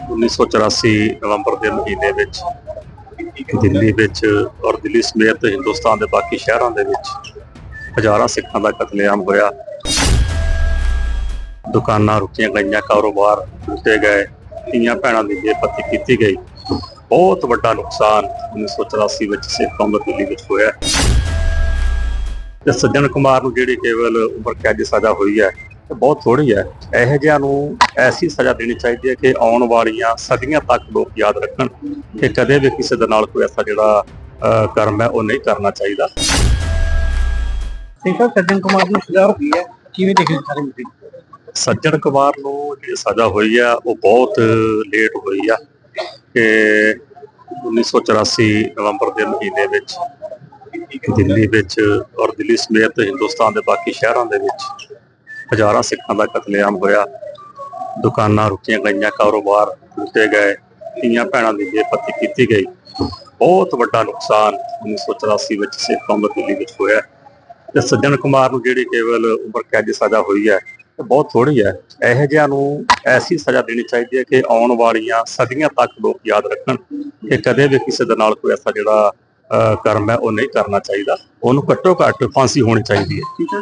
1984 ਨਵੰਬਰ ਦੇ ਮਹੀਨੇ ਵਿੱਚ ਦਿੱਲੀ ਵਿੱਚ ਔਰ ਦਿੱਲੀ ਸਮੇਤ ਹਿੰਦੁਸਤਾਨ ਦੇ ਬਾਕੀ ਸ਼ਹਿਰਾਂ ਦੇ ਵਿੱਚ ਹਜ਼ਾਰਾਂ ਸਿੱਖਾਂ ਦਾ ਕਤਲੇਆਮ ਹੋਇਆ। ਦੁਕਾਨਾਂ ਰੁਕੀਆਂ ਗਈਆਂ, ਕਾਰੋਬਾਰ ਲੁੱਟੇ ਗਏ, ਧੀਆਂ ਭੈਣਾਂ ਦੀ ਬੇਪਤੀ ਕੀਤੀ ਗਈ। ਬਹੁਤ ਵੱਡਾ ਨੁਕਸਾਨ 1984 ਵਿੱਚ ਸਿੱਖ ਕੌਮ ਦਿੱਲੀ ਵਿੱਚ ਹੋਇਆ। ਤੇ ਸੱਜਣ ਕੁਮਾਰ ਨੂੰ ਜਿਹੜੀ ਕੇਵਲ ਉਮਰ ਕੈਦ ਦੀ ਸਜ਼ਾ ਹੋਈ ਹੈ ਬਹੁਤ ਥੋੜੀ ਹੈ। ਇਹੋ ਜਿਹਿਆਂ ਨੂੰ ਐਸੀ ਸਜ਼ਾ ਦੇਣੀ ਚਾਹੀਦੀ ਹੈ ਕਿ ਆਉਣ ਵਾਲੀਆਂ ਸਦੀਆਂ ਤੱਕ ਲੋਕ ਯਾਦ ਰੱਖਣ ਕਿ ਕਦੇ ਵੀ ਕਿਸੇ ਦੇ ਨਾਲ ਕੋਈ ਐਸਾ ਜਿਹੜਾ ਕਰਮ ਹੈ ਉਹ ਨਹੀਂ ਕਰਨਾ ਚਾਹੀਦਾ। ਸਿੰਘ ਸਾਹਿਬ ਸੱਜਣ ਕੁਮਾਰ ਨੂੰ ਸਜ਼ਾ ਹੋਈ ਹੈ। ਕਿਵੇਂ ਦੇਖਦੇ ਸਾਰੇ ਮੀਟਿੰਗ ਸੱਜਣ ਕੁਮਾਰ ਨੂੰ ਜਿਹੜੀ ਸਜ਼ਾ ਹੋਈ ਆ ਉਹ ਬਹੁਤ ਲੇਟ ਹੋਈ ਆ ਕਿ 1984 ਨਵੰਬਰ ਦੇ ਮਹੀਨੇ ਵਿੱਚ ਦਿੱਲੀ ਵਿੱਚ ਔਰ ਦਿੱਲੀ ਸਮੇਤ ਹਿੰਦੁਸਤਾਨ ਦੇ ਬਾਕੀ ਸ਼ਹਿਰਾਂ ਦੇ ਵਿੱਚ ਹਜ਼ਾਰਾਂ ਸਿੱਖਾਂ ਦਾ ਕਤਲੇਆਮ ਹੋਇਆ। ਦੁਕਾਨਾਂ ਰੁਕੀਆਂ ਗਈਆਂ ਕਾਰੋਬਾਰ ਲੁੱਟੇ ਗਏ ਧੀਆਂ ਭੈਣਾਂ ਦੀ ਬੇਪਤੀ ਕੀਤੀ ਗਈ। ਬਹੁਤ ਵੱਡਾ ਨੁਕਸਾਨ 1984 ਵਿੱਚ ਸਿੱਖ ਕੌਮ ਦਿੱਲੀ ਵਿੱਚ ਹੋਇਆ। ਤੇ ਸੱਜਣ ਕੁਮਾਰ ਨੂੰ ਜਿਹੜੀ ਕੇਵਲ ਉਮਰ ਕੈਦ ਦੀ ਸਜ਼ਾ ਹੋਈ ਹੈ ਇਹ ਬਹੁਤ ਥੋੜੀ ਹੈ। ਇਹੋ ਜਿਹਾ ਨੂੰ ਐਸੀ ਸਜ਼ਾ ਦੇਣੀ ਚਾਹੀਦੀ ਹੈ ਕਿ ਆਉਣ ਵਾਲੀਆਂ ਸਦੀਆਂ ਤੱਕ ਲੋਕ ਯਾਦ ਰੱਖਣ ਕਿ ਕਦੇ ਵੀ ਕਿਸੇ ਦੇ ਨਾਲ ਕੋਈ ਐਸਾ ਜਿਹੜਾ ਅਹ, ਕਰਮ ਹੈ ਉਹ ਨਹੀਂ ਕਰਨਾ ਚਾਹੀਦਾ। ਉਹਨੂੰ ਘੱਟੋ ਘੱਟ ਫਾਂਸੀ ਹੋਣੀ ਚਾਹੀਦੀ ਹੈ। ਠੀਕ ਹੈ